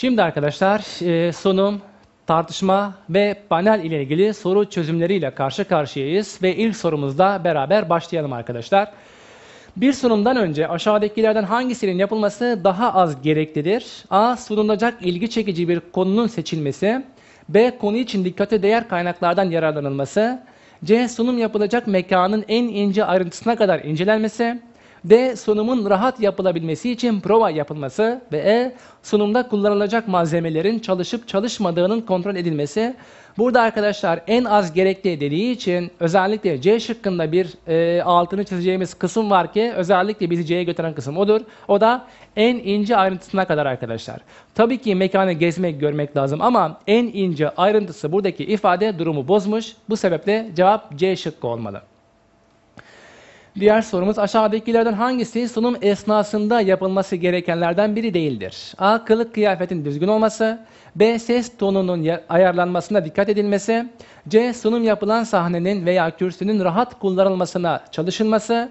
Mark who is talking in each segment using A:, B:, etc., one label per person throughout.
A: Şimdi arkadaşlar e, sunum, tartışma ve panel ile ilgili soru çözümleriyle karşı karşıyayız ve ilk sorumuzda beraber başlayalım arkadaşlar. Bir sunumdan önce aşağıdakilerden hangisinin yapılması daha az gereklidir? A. Sunulacak ilgi çekici bir konunun seçilmesi. B. Konu için dikkate değer kaynaklardan yararlanılması. C. Sunum yapılacak mekanın en ince ayrıntısına kadar incelenmesi. D. Sunumun rahat yapılabilmesi için prova yapılması. Ve E. Sunumda kullanılacak malzemelerin çalışıp çalışmadığının kontrol edilmesi. Burada arkadaşlar en az gerekli dediği için özellikle C şıkkında bir e, altını çizeceğimiz kısım var ki özellikle bizi C'ye götüren kısım odur. O da en ince ayrıntısına kadar arkadaşlar. Tabii ki mekanı gezmek, görmek lazım ama en ince ayrıntısı buradaki ifade durumu bozmuş. Bu sebeple cevap C şıkkı olmalı. Diğer sorumuz aşağıdakilerden hangisi sunum esnasında yapılması gerekenlerden biri değildir? A. Kılık kıyafetin düzgün olması. B. Ses tonunun ayarlanmasına dikkat edilmesi. C. Sunum yapılan sahnenin veya kürsünün rahat kullanılmasına çalışılması.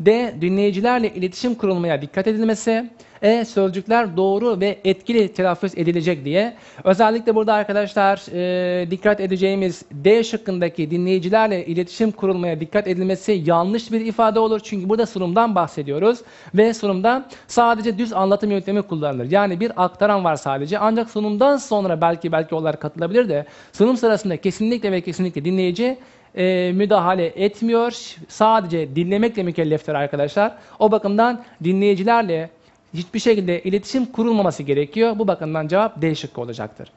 A: D. Dinleyicilerle iletişim kurulmaya dikkat edilmesi. E. Sözcükler doğru ve etkili telaffuz edilecek diye. Özellikle burada arkadaşlar e, dikkat edeceğimiz D şıkkındaki dinleyicilerle iletişim kurulmaya dikkat edilmesi yanlış bir ifade olur. Çünkü burada sunumdan bahsediyoruz. Ve sunumda sadece düz anlatım yöntemi kullanılır. Yani bir aktaran var sadece. Ancak sunumdan sonra belki belki onlar katılabilir de sunum sırasında kesinlikle ve kesinlikle dinleyici e, müdahale etmiyor. Sadece dinlemekle mükelleftir arkadaşlar. O bakımdan dinleyicilerle hiçbir şekilde iletişim kurulmaması gerekiyor. Bu bakımdan cevap D şıkkı olacaktır.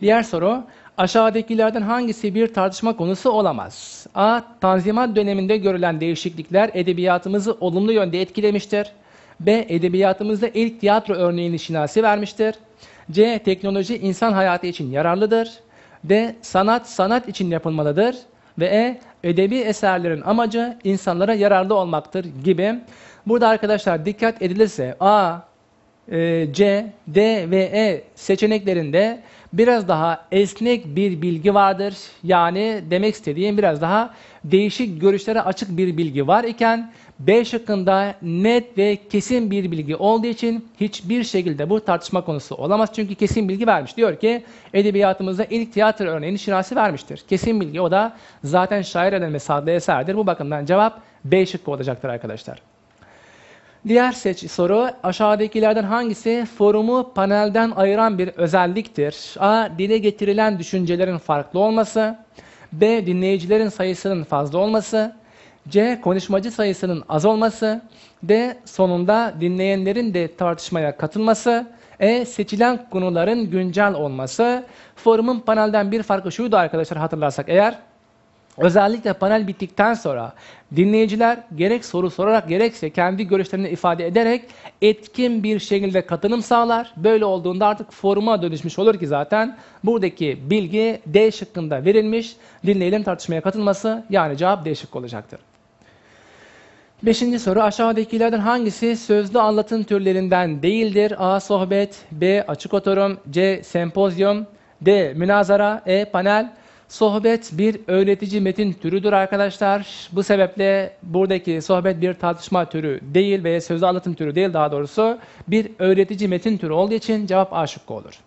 A: Diğer soru, aşağıdakilerden hangisi bir tartışma konusu olamaz? A. Tanzimat döneminde görülen değişiklikler edebiyatımızı olumlu yönde etkilemiştir. B. Edebiyatımızda ilk tiyatro örneğini şinasi vermiştir. C. Teknoloji insan hayatı için yararlıdır. D. Sanat sanat için yapılmalıdır. Ve E. Edebi eserlerin amacı insanlara yararlı olmaktır gibi. Burada arkadaşlar dikkat edilirse A, e, C, D ve E seçeneklerinde biraz daha esnek bir bilgi vardır. Yani demek istediğim biraz daha değişik görüşlere açık bir bilgi var iken B şıkkında net ve kesin bir bilgi olduğu için hiçbir şekilde bu tartışma konusu olamaz. Çünkü kesin bilgi vermiş. Diyor ki edebiyatımızda ilk tiyatro örneğini Şinasi vermiştir. Kesin bilgi o da zaten şair edilmesi adlı eserdir. Bu bakımdan cevap B şıkkı olacaktır arkadaşlar. Diğer seç soru aşağıdakilerden hangisi forumu panelden ayıran bir özelliktir? A. Dile getirilen düşüncelerin farklı olması. B. Dinleyicilerin sayısının fazla olması. C. Konuşmacı sayısının az olması. D. Sonunda dinleyenlerin de tartışmaya katılması. E. Seçilen konuların güncel olması. Forumun panelden bir farkı şuydu arkadaşlar hatırlarsak eğer. Özellikle panel bittikten sonra dinleyiciler gerek soru sorarak gerekse kendi görüşlerini ifade ederek etkin bir şekilde katılım sağlar. Böyle olduğunda artık foruma dönüşmüş olur ki zaten buradaki bilgi D şıkkında verilmiş. Dinleyelim tartışmaya katılması yani cevap D şıkkı olacaktır. Beşinci soru aşağıdakilerden hangisi sözlü anlatım türlerinden değildir? A. Sohbet B. Açık oturum C. Sempozyum D. Münazara E. Panel Sohbet bir öğretici metin türüdür arkadaşlar. Bu sebeple buradaki sohbet bir tartışma türü değil veya sözlü anlatım türü değil daha doğrusu bir öğretici metin türü olduğu için cevap A şıkkı olur.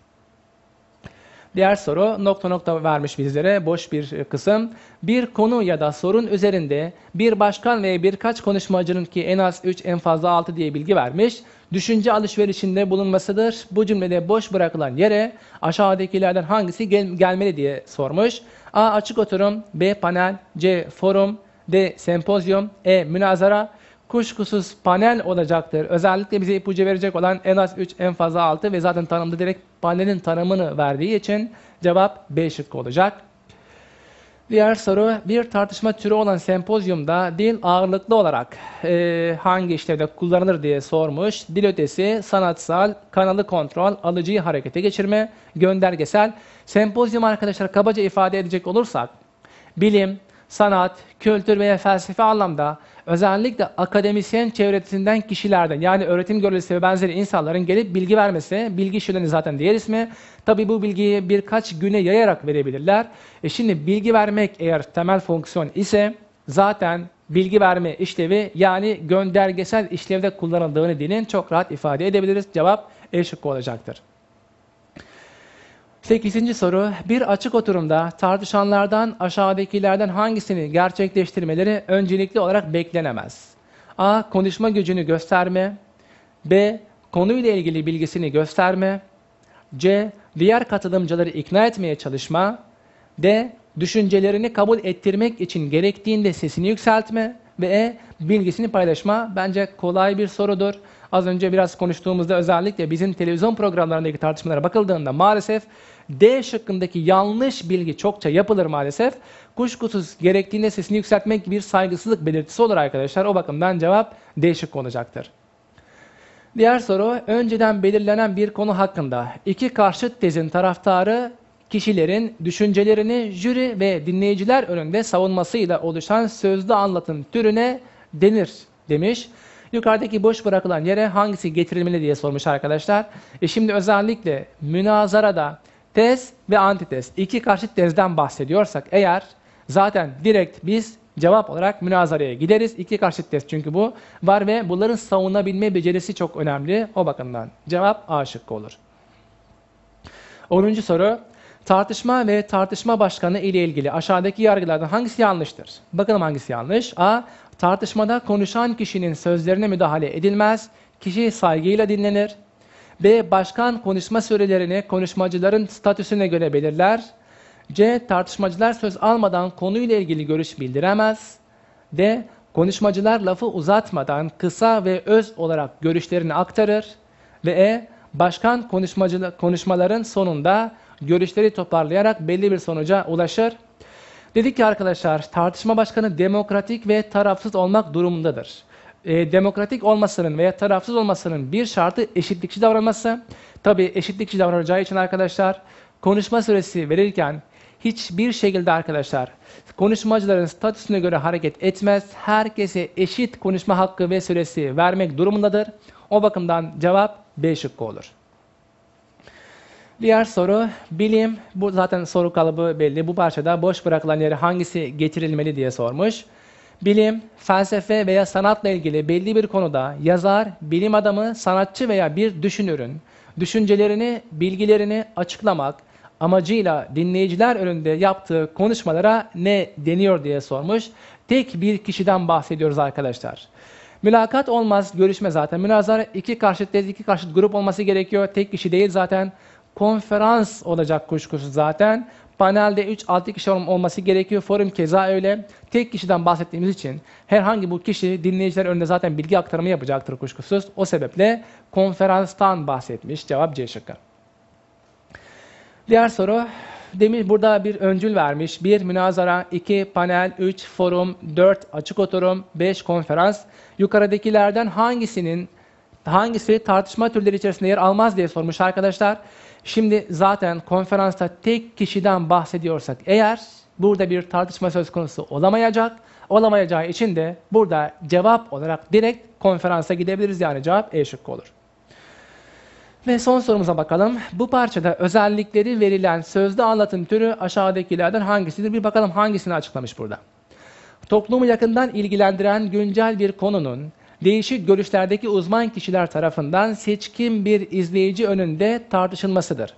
A: Diğer soru nokta nokta vermiş bizlere boş bir kısım. Bir konu ya da sorun üzerinde bir başkan ve birkaç konuşmacının ki en az 3 en fazla 6 diye bilgi vermiş. Düşünce alışverişinde bulunmasıdır. Bu cümlede boş bırakılan yere aşağıdakilerden hangisi gel gelmeli diye sormuş. A. Açık oturum. B. Panel. C. Forum. D. Sempozyum. E. Münazara kuşkusuz panel olacaktır. Özellikle bize ipucu verecek olan en az 3 en fazla 6 ve zaten tanımda direkt panelin tanımını verdiği için cevap B şıkkı olacak. Diğer soru bir tartışma türü olan sempozyumda dil ağırlıklı olarak e, hangi işlevde kullanılır diye sormuş. Dil ötesi, sanatsal, kanalı kontrol, alıcıyı harekete geçirme, göndergesel. Sempozyum arkadaşlar kabaca ifade edecek olursak bilim, sanat, kültür veya felsefe anlamda özellikle akademisyen çevresinden kişilerden yani öğretim görevlisi ve benzeri insanların gelip bilgi vermesi, bilgi şöleni zaten diğer ismi. Tabi bu bilgiyi birkaç güne yayarak verebilirler. E şimdi bilgi vermek eğer temel fonksiyon ise zaten bilgi verme işlevi yani göndergesel işlevde kullanıldığını dilin çok rahat ifade edebiliriz. Cevap E şıkkı olacaktır. Sekizinci soru, bir açık oturumda tartışanlardan aşağıdakilerden hangisini gerçekleştirmeleri öncelikli olarak beklenemez? A. Konuşma gücünü gösterme. B. Konuyla ilgili bilgisini gösterme. C. Diğer katılımcıları ikna etmeye çalışma. D. Düşüncelerini kabul ettirmek için gerektiğinde sesini yükseltme. Ve E. Bilgisini paylaşma. Bence kolay bir sorudur. Az önce biraz konuştuğumuzda özellikle bizim televizyon programlarındaki tartışmalara bakıldığında maalesef D şıkkındaki yanlış bilgi çokça yapılır maalesef. Kuşkusuz gerektiğinde sesini yükseltmek bir saygısızlık belirtisi olur arkadaşlar. O bakımdan cevap D şıkkı olacaktır. Diğer soru, önceden belirlenen bir konu hakkında iki karşıt tezin taraftarı kişilerin düşüncelerini jüri ve dinleyiciler önünde savunmasıyla oluşan sözlü anlatım türüne denir demiş. Yukarıdaki boş bırakılan yere hangisi getirilmeli diye sormuş arkadaşlar. E şimdi özellikle münazarada tez ve antitez iki karşıt tezden bahsediyorsak eğer zaten direkt biz cevap olarak münazaraya gideriz. İki karşıt tez çünkü bu var ve bunların savunabilme becerisi çok önemli o bakımdan. Cevap A şıkkı olur. 10. soru. Tartışma ve tartışma başkanı ile ilgili aşağıdaki yargılardan hangisi yanlıştır? Bakalım hangisi yanlış. A. Tartışmada konuşan kişinin sözlerine müdahale edilmez. Kişi saygıyla dinlenir. B. Başkan konuşma sürelerini konuşmacıların statüsüne göre belirler. C. Tartışmacılar söz almadan konuyla ilgili görüş bildiremez. D. Konuşmacılar lafı uzatmadan kısa ve öz olarak görüşlerini aktarır. Ve E. Başkan konuşmaların sonunda görüşleri toparlayarak belli bir sonuca ulaşır. Dedik ki arkadaşlar tartışma başkanı demokratik ve tarafsız olmak durumundadır. E, demokratik olmasının veya tarafsız olmasının bir şartı eşitlikçi davranması. Tabi eşitlikçi davranacağı için arkadaşlar konuşma süresi verirken hiçbir şekilde arkadaşlar konuşmacıların statüsüne göre hareket etmez. Herkese eşit konuşma hakkı ve süresi vermek durumundadır. O bakımdan cevap B şıkkı olur. Diğer soru bilim. Bu zaten soru kalıbı belli. Bu parçada boş bırakılan yere hangisi getirilmeli diye sormuş. Bilim, felsefe veya sanatla ilgili belli bir konuda yazar, bilim adamı, sanatçı veya bir düşünürün düşüncelerini, bilgilerini açıklamak amacıyla dinleyiciler önünde yaptığı konuşmalara ne deniyor diye sormuş. Tek bir kişiden bahsediyoruz arkadaşlar. Mülakat olmaz, görüşme zaten. Münazara iki karşıt tez, iki karşıt grup olması gerekiyor. Tek kişi değil zaten konferans olacak kuşkusuz zaten. Panelde 3-6 kişi olması gerekiyor. Forum keza öyle. Tek kişiden bahsettiğimiz için herhangi bu kişi dinleyiciler önünde zaten bilgi aktarımı yapacaktır kuşkusuz. O sebeple konferanstan bahsetmiş. Cevap C şıkkı. Diğer soru. Demiş burada bir öncül vermiş. 1 münazara, 2 panel, 3 forum, 4 açık oturum, 5 konferans. Yukarıdakilerden hangisinin hangisi tartışma türleri içerisinde yer almaz diye sormuş arkadaşlar. Şimdi zaten konferansta tek kişiden bahsediyorsak eğer burada bir tartışma söz konusu olamayacak. Olamayacağı için de burada cevap olarak direkt konferansa gidebiliriz. Yani cevap E şıkkı olur. Ve son sorumuza bakalım. Bu parçada özellikleri verilen sözlü anlatım türü aşağıdakilerden hangisidir? Bir bakalım hangisini açıklamış burada. Toplumu yakından ilgilendiren güncel bir konunun değişik görüşlerdeki uzman kişiler tarafından seçkin bir izleyici önünde tartışılmasıdır.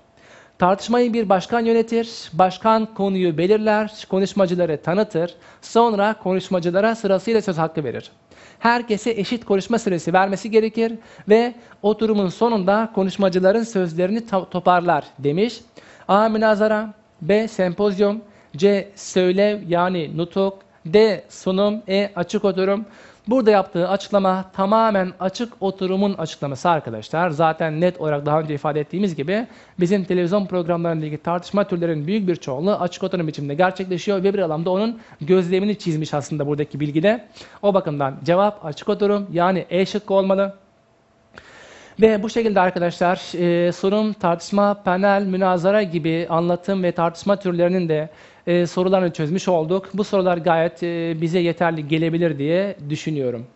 A: Tartışmayı bir başkan yönetir, başkan konuyu belirler, konuşmacıları tanıtır, sonra konuşmacılara sırasıyla söz hakkı verir. Herkese eşit konuşma süresi vermesi gerekir ve oturumun sonunda konuşmacıların sözlerini toparlar demiş. A. Münazara B. Sempozyum C. Söylev yani nutuk D. Sunum E. Açık oturum Burada yaptığı açıklama tamamen açık oturumun açıklaması arkadaşlar. Zaten net olarak daha önce ifade ettiğimiz gibi bizim televizyon programlarındaki tartışma türlerinin büyük bir çoğunluğu açık oturum biçiminde gerçekleşiyor ve bir alanda onun gözlemini çizmiş aslında buradaki bilgide. O bakımdan cevap açık oturum yani E şıkkı olmalı. Ve bu şekilde arkadaşlar e, sunum, tartışma, panel, münazara gibi anlatım ve tartışma türlerinin de e, sorularını çözmüş olduk. Bu sorular gayet e, bize yeterli gelebilir diye düşünüyorum.